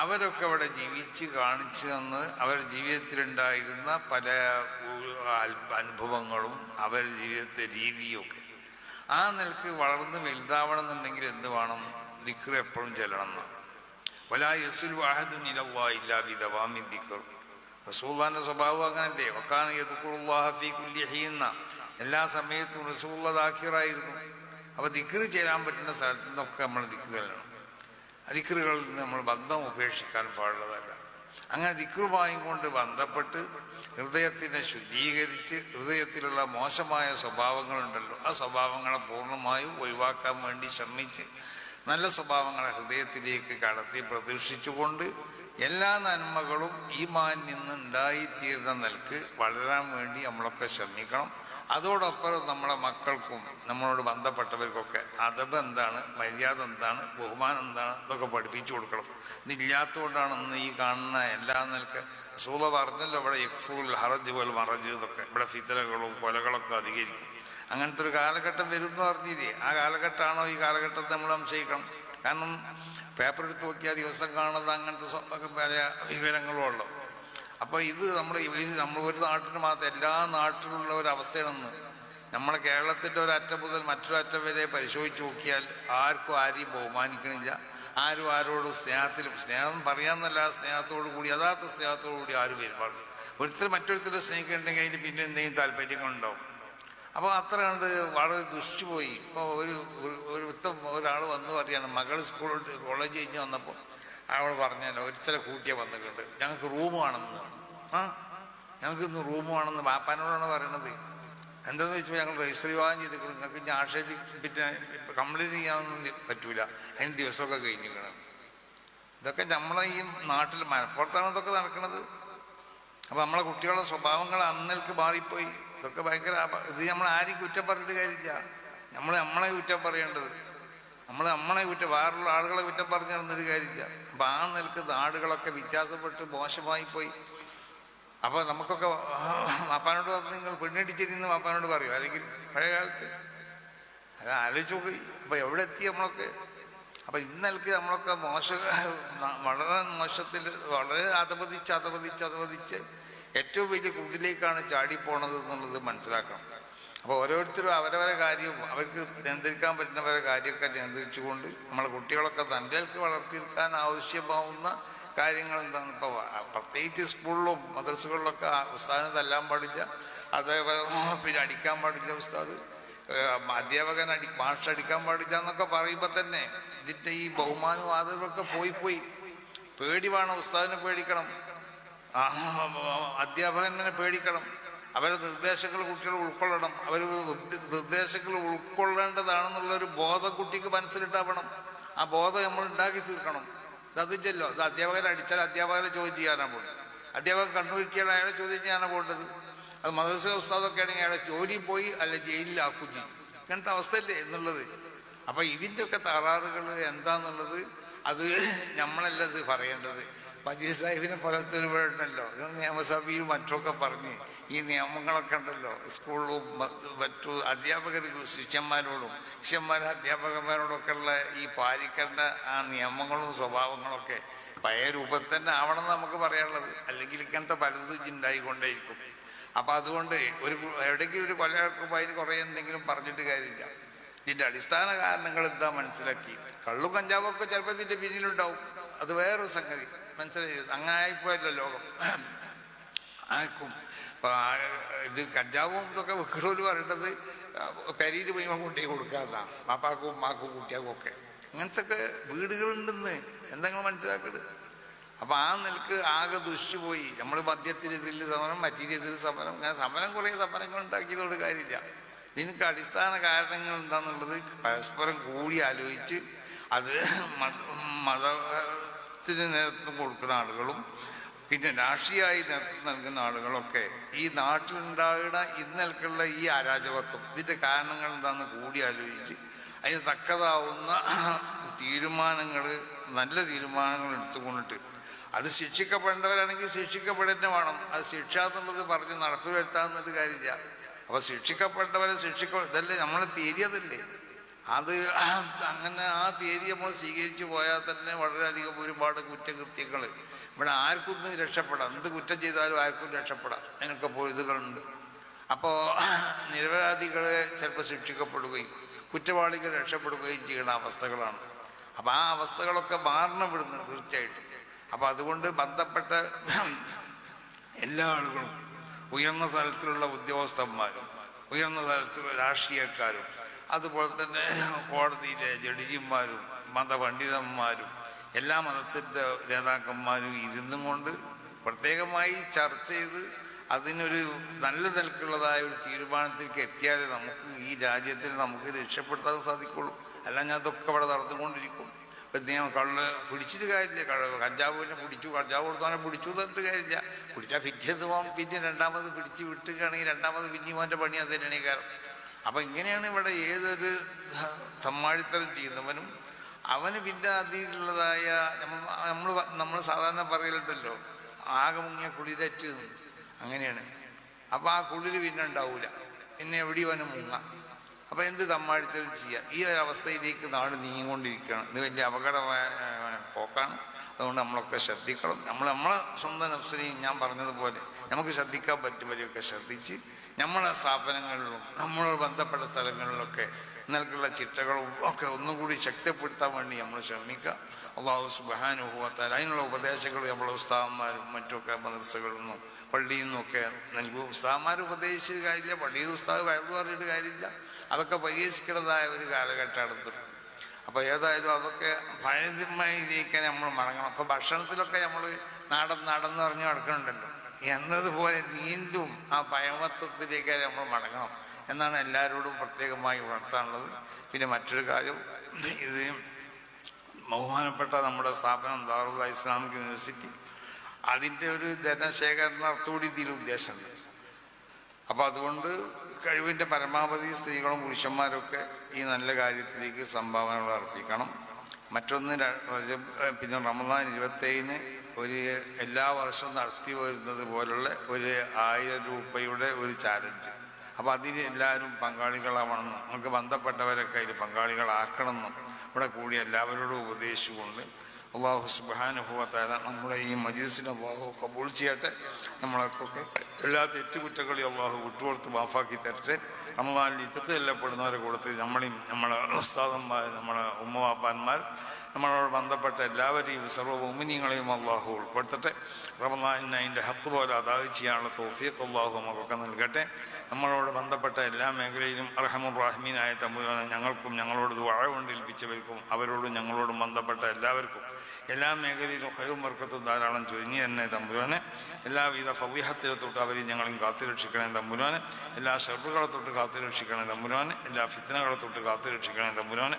അവരൊക്കെ അവിടെ ജീവിച്ച് കാണിച്ചു തന്ന് അവർ ജീവിതത്തിലുണ്ടായിരുന്ന പല അനുഭവങ്ങളും അവർ ജീവിതത്തെ രീതിയൊക്കെ. ആ നിലയ്ക്ക് വളർന്ന് വലുതാവണം എന്നുണ്ടെങ്കിൽ എന്ത് വേണം? ദിക്ർ എപ്പോഴും ചെല്ലണം വലാ യസുൽ വാഹദു നിലവാ ഇല്ലാ ബിദവാമി ദിക്ർ. റസൂള്ളാന്റെ സ്വഭാവം അങ്ങനല്ലേ? വക്കാണ് യദ്കുറുല്ലാഹ ഫീ കുല്ലി ഹീന്ന എല്ലാ സമയത്തും റസൂള്ള ദാക്കിറായിരുന്നു. അപ്പൊ ദിക്ർ ചെയ്യാൻ പറ്റുന്ന സ്ഥലത്ത് നിന്നൊക്കെ നമ്മൾ ദിക്ർ ചെല്ലണം. ദിക്റുകളിൽ നിന്ന് നമ്മൾ ബന്ധം ഉപേക്ഷിക്കാൻ പാടുള്ളതല്ല. അങ്ങനെ ദിക്റുമായും കൊണ്ട് ബന്ധപ്പെട്ട് ഹൃദയത്തിനെ ശുദ്ധീകരിച്ച് ഹൃദയത്തിലുള്ള മോശമായ സ്വഭാവങ്ങളുണ്ടല്ലോ ആ സ്വഭാവങ്ങളെ പൂർണമായും ഒഴിവാക്കാൻ വേണ്ടി ശ്രമിച്ച് നല്ല സ്വഭാവങ്ങളെ ഹൃദയത്തിലേക്ക് കടത്തി പ്രതീക്ഷിച്ചുകൊണ്ട് എല്ലാ നന്മകളും ഈ മാനിൽ ഉണ്ടായിത്തീരുന്ന നിലയ്ക്ക് വളരാൻ വേണ്ടി നമ്മളൊക്കെ ശ്രമിക്കണം. അതോടൊപ്പം നമ്മളെ മക്കൾക്കും നമ്മളോട് ബന്ധപ്പെട്ടവർക്കൊക്കെ അതബ് എന്താണ് മര്യാദ എന്താണ് ബഹുമാനം എന്താണ് ഇതൊക്കെ പഠിപ്പിച്ചു കൊടുക്കണം. ഇതില്ലാത്തതുകൊണ്ടാണ് ഇന്ന് ഈ കാണുന്ന എല്ലാ നിലയ്ക്ക് സൂള പറഞ്ഞല്ലോ ഇവിടെ യക്ഫുൽ ഹറജ് പോൽ മറജ് ഇതൊക്കെ ഇവിടെ ഫിത്തലകളും കൊലകളൊക്കെ അധികരിക്കും. അങ്ങനത്തെ ഒരു കാലഘട്ടം വരും പറഞ്ഞില്ലേ? ആ കാലഘട്ടമാണോ ഈ കാലഘട്ടത്തെ നമ്മൾ സംശയിക്കണം? കാരണം പേപ്പർ എടുത്ത് നോക്കിയാൽ ദിവസം കാണുന്നത് അങ്ങനത്തെ പല വിവരങ്ങളും ഉള്ളു അപ്പൊ ഇത് നമ്മൾ നമ്മൾ ഒരു നാട്ടിന് മാത്രം എല്ലാ നാട്ടിലുള്ള ഒരു അവസ്ഥയാണെന്ന്. നമ്മളെ കേരളത്തിന്റെ ഒരു അറ്റം മുതൽ മറ്റൊരു അറ്റം വരെ പരിശോധിച്ച് നോക്കിയാൽ ആർക്കും ആരെയും ബഹുമാനിക്കണില്ല. ആരും ആരോടും സ്നേഹത്തിൽ സ്നേഹം പറയാന്നല്ല സ്നേഹത്തോടു കൂടി യഥാർത്ഥ സ്നേഹത്തോടു കൂടി ആരും പെരുമാറും ഒരുത്തർ മറ്റൊരുത്തരെ സ്നേഹിക്കണമെങ്കിൽ അതിന് പിന്നെ എന്തെങ്കിലും താല്പര്യങ്ങളുണ്ടാവും. അപ്പോൾ അത്ര കണ്ട് വളരെ ദുഷിച്ചുപോയി ഇപ്പോൾ ഒരു ഒരു- ഒരാൾ വന്ന് പറയാണ് മകൾ സ്കൂളിൽ കോളേജ് കഴിഞ്ഞ് വന്നപ്പോൾ അവൾ പറഞ്ഞല്ലോ ഒരുത്തരെ കൂട്ടിയ വന്നിട്ടുണ്ട്. ഞങ്ങൾക്ക് റൂം വേണമെന്ന്. ആ? ഞങ്ങൾക്ക് ഇന്ന് റൂം വേണമെന്ന് ബാപ്പാനോടാണ് പറയണത്. എന്താണെന്ന് വെച്ചാൽ ഞങ്ങൾ രജിസ്റ്റർ വിവാഹം ചെയ്തിട്ട് നിങ്ങൾക്ക് ഇനി ആക്ഷേപിപ്പിക്കാൻ കംപ്ലൈന്റ് ചെയ്യാനൊന്നും പറ്റൂല. അതിന് ദിവസമൊക്കെ കഴിഞ്ഞിരിക്കണം ഇതൊക്കെ നമ്മളെ ഈ നാട്ടിൽ മലപ്പുറത്താണ് ഇതൊക്കെ നടക്കുന്നത് അപ്പൊ നമ്മളെ കുട്ടികളുടെ സ്വഭാവങ്ങൾ അന്നേക്ക് മാറിപ്പോയി. ഇതൊക്കെ ഭയങ്കര ഇത് നമ്മൾ ആരെയും കുറ്റം പറഞ്ഞിട്ട് കാര്യമില്ല. നമ്മൾ നമ്മളെ കുറ്റം പറയേണ്ടത്. നമ്മൾ നമ്മളെ കുറ്റം വേറുള്ള ആളുകളെ കുറ്റം പറഞ്ഞു നടന്നൊരു കാര്യമില്ല. അപ്പൊ ആ നിലയ്ക്ക് നാടുകളൊക്കെ വ്യത്യാസപ്പെട്ട് മോശമായി പോയി അപ്പൊ നമുക്കൊക്കെ മാപ്പാനോട് വന്ന് നിങ്ങൾ പെണ്ണിടിച്ചിരുന്ന് മാപ്പാനോട് പറയും. അല്ലെങ്കിൽ പഴയ കാലത്ത്. അത് ആലോചിച്ച് നോക്കി. അപ്പൊ എവിടെ എത്തി നമ്മളൊക്കെ? അപ്പൊ ഇന്നൽക്ക് നമ്മളൊക്കെ മോശ വളരെ മോശത്തിൽ വളരെ അതപതിച്ച് അതപതിച്ച് അതപതിച്ച് ഏറ്റവും വലിയ കുട്ടിലേക്കാണ് ചാടിപ്പോണത് എന്നുള്ളത് മനസ്സിലാക്കണം. അപ്പൊ ഓരോരുത്തരും അവരവരെ കാര്യവും അവർക്ക് നിയന്ത്രിക്കാൻ പറ്റുന്നവരെ കാര്യമൊക്കെ നിയന്ത്രിച്ചുകൊണ്ട് നമ്മളെ കുട്ടികളൊക്കെ തന്റെക്ക് വളർത്തിയെടുക്കാൻ ആവശ്യമാവുന്ന കാര്യങ്ങൾ എന്താണ്? ഇപ്പോൾ പ്രത്യേകിച്ച് സ്കൂളിലും മദ്രസകളിലൊക്കെ ഉസ്താദിനെ തല്ലാൻ പാടില്ല. അതേപോലെ പിന്നെ അടിക്കാൻ പാടില്ല ഉസ്താദ്. അധ്യാപകൻ അടി മാഷ് അടിക്കാൻ പാടില്ല എന്നൊക്കെ പറയുമ്പോൾ തന്നെ ഇതിന്റെ ഈ ബഹുമാനവും ആദരവൊക്കെ പോയി പോയി. പേടി വേണം ഉസ്താദിനെ പേടിക്കണം. അധ്യാപകനെ പേടിക്കണം. അവരുടെ നിർദ്ദേശങ്ങൾ കുട്ടികൾ ഉൾക്കൊള്ളണം. അവർ നിർദ്ദേശങ്ങൾ ഉൾക്കൊള്ളേണ്ടതാണെന്നുള്ള ഒരു ബോധം കുട്ടിക്ക് മനസ്സിലിട്ടാവണം ആ ബോധം നമ്മൾ ഉണ്ടാക്കി തീർക്കണം. അത് ചെല്ലോ അധ്യാപകരെ അടിച്ചാൽ അധ്യാപകരെ ചോദ്യം ചെയ്യാനാണ് പോകുന്നത് അധ്യാപകൻ കണ്ണുരുട്ടിയാൽ അയാളെ ചോദ്യം ചെയ്യാനാണ് പോകേണ്ടത്. അത് മദ്രസ ഉസ്താദൊക്കെ ആണെങ്കിൽ അയാളെ ജോലി പോയി അല്ലെ ജയിലിലാക്കും ചെയ്യും ഇങ്ങനത്തെ അവസ്ഥയല്ലേ എന്നുള്ളത്. അപ്പൊ ഇതിന്റെ ഒക്കെ തകരാറുകൾ എന്താന്നുള്ളത് അത് നമ്മളല്ലത് പറയേണ്ടത്. മജീദ് സാഹിബിനെ പോലത്തെ ഒരു ഉണ്ടല്ലോ നിയമസഭയും മറ്റൊക്കെ പറഞ്ഞ് ഈ നിയമങ്ങളൊക്കെ ഉണ്ടല്ലോ. സ്കൂളിലും മറ്റു അധ്യാപകർ ശിഷ്യന്മാരോടും ശിഷ്യന്മാർ അധ്യാപകന്മാരോടൊക്കെ ഉള്ള ഈ പാലിക്കേണ്ട ആ നിയമങ്ങളും സ്വഭാവങ്ങളൊക്കെ പഴയ രൂപത്തിൽ തന്നെ ആവണം നമുക്ക് പറയാനുള്ളത്. അല്ലെങ്കിൽ ഇങ്ങനത്തെ പലതും ഉണ്ടായിക്കൊണ്ടേയിരിക്കും. അപ്പൊ അതുകൊണ്ട് ഒരു എവിടെയെങ്കിലും ഒരു കൊലയാക്കുമ്പോൾ അതിന് കുറെ എന്തെങ്കിലും പറഞ്ഞിട്ട് കാര്യമില്ല. ഇതിന്റെ അടിസ്ഥാന കാരണങ്ങൾ എന്താ മനസ്സിലാക്കി? കള്ളും കഞ്ചാവും ഒക്കെ ചിലപ്പോൾ ഇതിന്റെ പിന്നിലുണ്ടാവും. അത് വേറൊരു സംഗതി. മനസ്സിലായി? അങ്ങനെ ആയിപ്പോയല്ലോ ലോകം. ആർക്കും ഇപ്പൊ ആ, ഇത് കഞ്ചാവും ഇതൊക്കെ വെക്കണമെന്ന് പറയേണ്ടത് പെരിയിൽ പോയി കൊണ്ടേ കൊടുക്കാതാണ് മാപ്പാക്കും ഉമ്മാക്കും കുട്ടിയാക്കും ഒക്കെ. അങ്ങനത്തെ ഒക്കെ വീടുകളുണ്ടെന്ന് എന്തെങ്കിലും മനസ്സിലാക്കരുത് അപ്പൊ ആ നിൽക്ക് ആകെ ദുഷിച്ചു പോയി. നമ്മൾ മദ്യത്തിനെതിരിൽ സമരം മറ്റീനെതിരിൽ സമരം. അങ്ങനെ സമരം കുറേ സമരങ്ങൾ ഉണ്ടാക്കിയതോട് കാര്യമില്ല. ഇതിനൊക്കെ അടിസ്ഥാന കാരണങ്ങൾ എന്താന്നുള്ളത് പരസ്പരം കൂടി ആലോചിച്ച് അത് മത മതത്തിന് നേതൃത്വം കൊടുക്കുന്ന ആളുകളും പിന്നെ രാഷ്ട്രീയമായി നേതൃത്വം നൽകുന്ന ആളുകളൊക്കെ ഈ നാട്ടിലുണ്ടാകുന്ന ഇന്നൽക്കുള്ള ഈ അരാജകത്വം. ഇതിന്റെ കാരണങ്ങൾ എന്താണെന്ന് കൂടി ആലോചിച്ച് അതിന് തക്കതാവുന്ന തീരുമാനങ്ങൾ നല്ല തീരുമാനങ്ങൾ എടുത്തുകൊണ്ടിട്ട്. അത് ശിക്ഷിക്കപ്പെടേണ്ടവരാണെങ്കിൽ ശിക്ഷിക്കപ്പെടേണ്ട വേണം. അത് ശിക്ഷ എന്നുള്ളത് പറഞ്ഞ് നടപ്പ് വരുത്താമെന്നൊരു കാര്യമില്ല. അപ്പൊ ശിക്ഷിക്കപ്പെട്ടവരെ ശിക്ഷിക്ക ഇതല്ലേ നമ്മളെ തീരിയതല്ലേ അത് അങ്ങനെ ആ തീയതി നമ്മൾ സ്വീകരിച്ചു പോയാൽ തന്നെ വളരെയധികം ഒരുപാട് കുറ്റകൃത്യങ്ങൾ ഇവിടെ ആർക്കൊന്നും രക്ഷപ്പെടാം. എന്ത് കുറ്റം ചെയ്താലും ആർക്കും രക്ഷപ്പെടാം. അതിനൊക്കെ പൊഴുതുകളുണ്ട് അപ്പോൾ നിരപരാധികളെ ചിലപ്പോൾ ശിക്ഷിക്കപ്പെടുകയും കുറ്റവാളികൾ രക്ഷപ്പെടുകയും ചെയ്യുന്ന അവസ്ഥകളാണ്. അപ്പം ആ അവസ്ഥകളൊക്കെ മാറണം ഇവിടുന്ന് തീർച്ചയായിട്ടും. അപ്പം അതുകൊണ്ട് ബന്ധപ്പെട്ട എല്ലാ ആളുകളും ഉയർന്ന തലത്തിലുള്ള ഉദ്യോഗസ്ഥന്മാരും ഉയർന്ന തലത്തിലുള്ള രാഷ്ട്രീയക്കാരും അതുപോലെ തന്നെ കോടതിയിലെ ജഡ്ജിമാരും മതപണ്ഡിതന്മാരും എല്ലാ മതത്തിന്റെ നേതാക്കന്മാരും ഇരുന്നും കൊണ്ട് പ്രത്യേകമായി ചർച്ച ചെയ്ത് അതിനൊരു നല്ല നിലക്കുള്ളതായ ഒരു തീരുമാനത്തിലേക്ക് എത്തിയാലേ നമുക്ക് ഈ രാജ്യത്തിൽ നമുക്ക് രക്ഷപ്പെടുത്താൻ സാധിക്കുള്ളൂ. അല്ല ഞാൻ അതൊക്കെ അവിടെ നടന്നുകൊണ്ടിരിക്കും. ഇപ്പം ഞാൻ കള്ള് പിടിച്ചിട്ട് കാര്യമില്ല. കള്ള് കഞ്ചാവ് പിന്നെ പിടിച്ചു. കഞ്ചാവ് കൊടുത്താൽ പിടിച്ചു തന്നിട്ട് കാര്യമില്ല. പിടിച്ചാൽ പിറ്റേന്ന് പോകാം പിന്നെ രണ്ടാമത് പിടിച്ച് വിട്ടുകയാണെങ്കിൽ രണ്ടാമത് പിന്നെയും അവന്റെ പണി അത് തന്നെയാണ് കാരണം അപ്പം ഇങ്ങനെയാണ് ഇവിടെ ഏതൊരു സമ്മാഴിത്തരം ചെയ്യുന്നവനും അവന് പിന്നെ അതിലുള്ളതായ നമ്മൾ നമ്മൾ സാധാരണ പറയലുണ്ടല്ലോ ആകെ മുങ്ങിയ കുളിരറ്റ് അങ്ങനെയാണ്. അപ്പം ആ കുളിര് പിന്നെ ഉണ്ടാവൂല. പിന്നെ എവിടെയും അവന് മുങ്ങാം. അപ്പൊ എന്ത് തമ്മാടിത്തലും ചെയ്യുക ഈ ഒരു അവസ്ഥയിലേക്ക് നാട് നീങ്ങിക്കൊണ്ടിരിക്കുകയാണ്. ഇത് വലിയ അപകടമായ പോക്കാണ്. അതുകൊണ്ട് നമ്മളൊക്കെ ശ്രദ്ധിക്കണം. നമ്മൾ നമ്മളെ സ്വന്തം നഫ്സിനെയും ഞാൻ പറഞ്ഞതുപോലെ നമുക്ക് ശ്രദ്ധിക്കാൻ പറ്റുമ്പോഴൊക്കെ ശ്രദ്ധിച്ച് നമ്മളെ സ്ഥാപനങ്ങളിലും നമ്മൾ ബന്ധപ്പെട്ട സ്ഥലങ്ങളിലൊക്കെ നിലക്കുള്ള ചിട്ടകളും ഒക്കെ ഒന്നും കൂടി ശക്തിപ്പെടുത്താൻ വേണ്ടി നമ്മൾ ശ്രമിക്കുക. അള്ളാഹു സുബാനുഭവത്താൽ അതിനുള്ള ഉപദേശങ്ങൾ നമ്മളെ ഉസ്താവന്മാരും മറ്റൊക്കെ മദർസകളിൽ നിന്നും പള്ളിയിൽ നിന്നൊക്കെ നൽകും. ഉസ്താവന്മാർ ഉപദേശിച്ച കാര്യമില്ല പള്ളിയിൽ ഉസ്താവ് വയറു പറഞ്ഞിട്ട് കാര്യമില്ല. അതൊക്കെ പരിഹസിക്കേണ്ടതായ ഒരു കാലഘട്ടമാണ്. അപ്പോൾ ഏതായാലും അതൊക്കെ പഴയതുമായിരിക്കാൻ നമ്മൾ മടങ്ങണം അപ്പോൾ ഭക്ഷണത്തിലൊക്കെ നമ്മൾ നാടൻ നടന്ന് പറഞ്ഞ് നടക്കുന്നുണ്ടല്ലോ. എന്നതുപോലെ വീണ്ടും ആ പഴമത്വത്തിലേക്ക് നമ്മൾ മടങ്ങണം. എന്നാണ് എല്ലാവരോടും പ്രത്യേകമായി ഉണർത്താനുള്ളത്. പിന്നെ മറ്റൊരു കാര്യം ഇത് ബഹുമാനപ്പെട്ട നമ്മുടെ സ്ഥാപനം ദാറുൽ ഇസ്ലാമിക് യൂണിവേഴ്സിറ്റി. അതിന്റെ ഒരു ധനശേഖരണത്തോടെ ഇതിൽ ഉദ്ദേശമുണ്ട്. അപ്പോൾ അതുകൊണ്ട് കഴിവിന്റെ പരമാവധി സ്ത്രീകളും പുരുഷന്മാരൊക്കെ ഈ നല്ല കാര്യത്തിലേക്ക് സംഭാവനകൾ അർപ്പിക്കണം. മറ്റൊന്ന് പിന്നെ റമദാൻ ഇരുപത്തേഴിന് ഒരു എല്ലാ വർഷവും നടത്തി വരുന്നത് പോലുള്ള ഒരു ആയിരം രൂപയുടെ ഒരു ചാലഞ്ച്. അപ്പോൾ അതിൽ എല്ലാവരും പങ്കാളികളാവണമെന്നും നമുക്ക് ബന്ധപ്പെട്ടവരൊക്കെ അതിൽ പങ്കാളികളാക്കണമെന്നും ഇവിടെ കൂടി എല്ലാവരോടും ഉപദേശിച്ചുകൊണ്ട് അള്ളാഹു സുബാനുഭവത്താല നമ്മുടെ ഈ മജീസിനെ അള്ളാഹു കബൂൾ ചെയ്യട്ടെ. നമ്മളൊക്കെ എല്ലാ തെറ്റുകുറ്റകളെയും അള്ളാഹു വിട്ടുകൊടുത്ത് മാഫാക്കി തരട്ടെ. നമ്മളാൽ ഇതൊക്കെ എല്ലപ്പെടുന്നവരെ കൊടുത്ത് നമ്മളെയും നമ്മളെ ഉസ്താദന്മാർ നമ്മളെ ഉമ്മവാപ്പാന്മാർ നമ്മളോട് ബന്ധപ്പെട്ട എല്ലാവരെയും സർവഭൂമിനിയങ്ങളെയും അള്ളാഹു ഉൾപ്പെടുത്തട്ടെ. റമദാനിന് അതിന്റെ ഹത്ത് പോലെ അതാത് ചെയ്യാനുള്ള തോഫിയൊക്കെ അള്ളാഹു നമുക്കൊക്കെ നൽകട്ടെ. നമ്മളോട് ബന്ധപ്പെട്ട എല്ലാ മേഖലയിലും അർഹമുറാഹിമീനായ തമ്പുരാനെ ഞങ്ങൾക്കും ഞങ്ങളോട് വാഴ കൊണ്ട് ഏൽപ്പിച്ചവർക്കും അവരോടും ഞങ്ങളോടും ബന്ധപ്പെട്ട എല്ലാവർക്കും എല്ലാ മേഖലയിലും ഹൈവും വർക്കത്തും ധാരാളം ചുരുങ്ങി തന്നെ തമ്പുരാനെ. എല്ലാവിധ ഫവീഹത്തിലെ തൊട്ട് അവരെയും ഞങ്ങളെയും കാത്തുരക്ഷിക്കണേ തമ്പുരാനെ. എല്ലാ ഷെറുകളെ തൊട്ട് കാത്തുരക്ഷിക്കണേ തമ്പുരാനെ. എല്ലാ ഫിത്തനകളെ തൊട്ട് കാത്തുരക്ഷിക്കണേ തമ്പുരാനെ.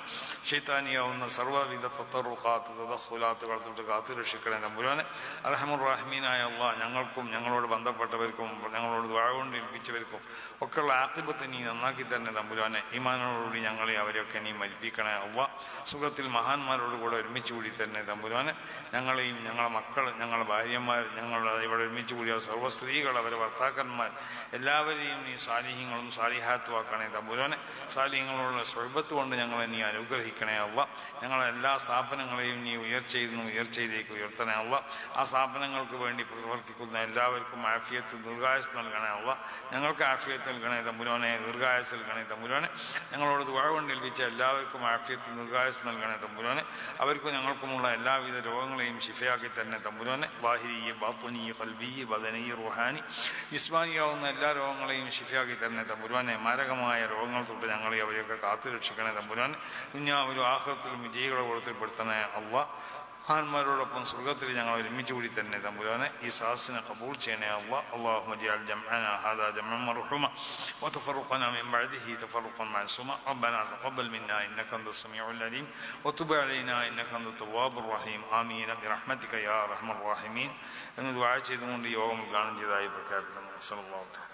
ഷെയ്ത്താനിയാവുന്ന സർവവിധ തത്തറുക്കാത്ത് തദഹുലാത്തുകളെ തൊട്ട് കാത്തുരക്ഷിക്കണേ തമ്പുരാനെ. അർഹമുറാഹിമീനായ അള്ളാഹ് ഞങ്ങൾക്കും ഞങ്ങളോട് ബന്ധപ്പെട്ടവർക്കും ഞങ്ങളോട് വാഴകൊണ്ട് ഏൽപ്പിച്ചവർക്കും ഒക്കെയുള്ള ആക്കിബത്ത് നീ നന്നാക്കി തന്നെ തമ്പുരാനെ. ഈമാനോടുകൂടി ഞങ്ങളെ അവരെയൊക്കെ നീ മരിപ്പിക്കണേ അവ സുഖത്തിൽ മഹാന്മാരോട് കൂടെ ഒരുമിച്ച് കൂടി തന്നെ തമ്പുരാനെ ഞങ്ങളെയും ഞങ്ങളുടെ മക്കൾ ഞങ്ങളുടെ ഭാര്യമാർ ഞങ്ങളുടെ ഇവിടെ ഒരുമിച്ച് കൂടിയ സർവ സ്ത്രീകൾ അവരെ ഭർത്താക്കന്മാർ എല്ലാവരെയും നീ സാലിഹ്യങ്ങളും സാലിഹാത്തുവാക്കണേ തമ്പുരാനെ. സാലിഹ്യങ്ങളുള്ള സ്വൽപത്ത് കൊണ്ട് ഞങ്ങളെ നീ അനുഗ്രഹിക്കണേ അവ ഞങ്ങളെ എല്ലാ സ്ഥാപനങ്ങളെയും നീ ഉയർച്ചയിൽ നിന്ന് ഉയർച്ചയിലേക്ക് ഉയർത്തണേ അവ ആ സ്ഥാപനങ്ങൾക്ക് വേണ്ടി പ്രവർത്തിക്കുന്ന എല്ലാവർക്കും ആഫിയത്ത് ദീർഘായുസ് നൽകണേ അവ ഞങ്ങൾക്ക് ആഫിയത്ത് നൽകണേ തമ്പുരാനെ ദീർഘായുസ് നൽകണേ തമ്പുരാനെ. ഞങ്ങളോട് ദുവാ കൊണ്ട് ഏൽപ്പിച്ച എല്ലാവർക്കും ആഫിയത്ത് ദീർഘായുസ് നൽകണേ തമ്പുരാനെ. അവർക്കും ഞങ്ങൾക്കുമുള്ള എല്ലാവിധ രോഗങ്ങളെയും ശിഫയാക്കി തന്നെ തമ്പുരാനെ. ബാഹിരിയെ ബാത്തുനി കൽബി ബദനി റുഹാനി ജിസ്മാനിയാവുന്ന എല്ലാ രോഗങ്ങളെയും ശിഫയാക്കി തന്നെ തമ്പുരാനെ. മാരകമായ രോഗങ്ങൾ തൊട്ട് ഞങ്ങളെ അവരെയൊക്കെ കാത്തു രക്ഷിക്കണേ കുഞ്ഞാ ഒരു ആഹ്ലത്തിലും വിജയികളെ കൊടുത്തിൽപ്പെടുത്തണേ അവ മഹാന്മാരോടൊപ്പം സ്വർഗത്തിൽ ഞങ്ങൾ ഒരുമിച്ച് കൂടി തന്നെ തമ്പുരാനെ ഈ സാസിനെ കബൂൾ ചെയ്യണേ അള്ളാ اللهم اجعل جمعنا هذا جمعا مرحوما وتفرقنا من بعده تفرقا معصوما ربنا تقبل منا انك انت السميع العليم وتب علينا انك انت التواب الرحيم امين برحمتك يا ارحم الراحمين എന്ന് ദ്വാര ചെയ്തുകൊണ്ട് യോഗം ഉദ്ഘാടനം ചെയ്തതായി പ്രഖ്യാപിക്കുന്നു അസ്സലാമു അലൈക്കും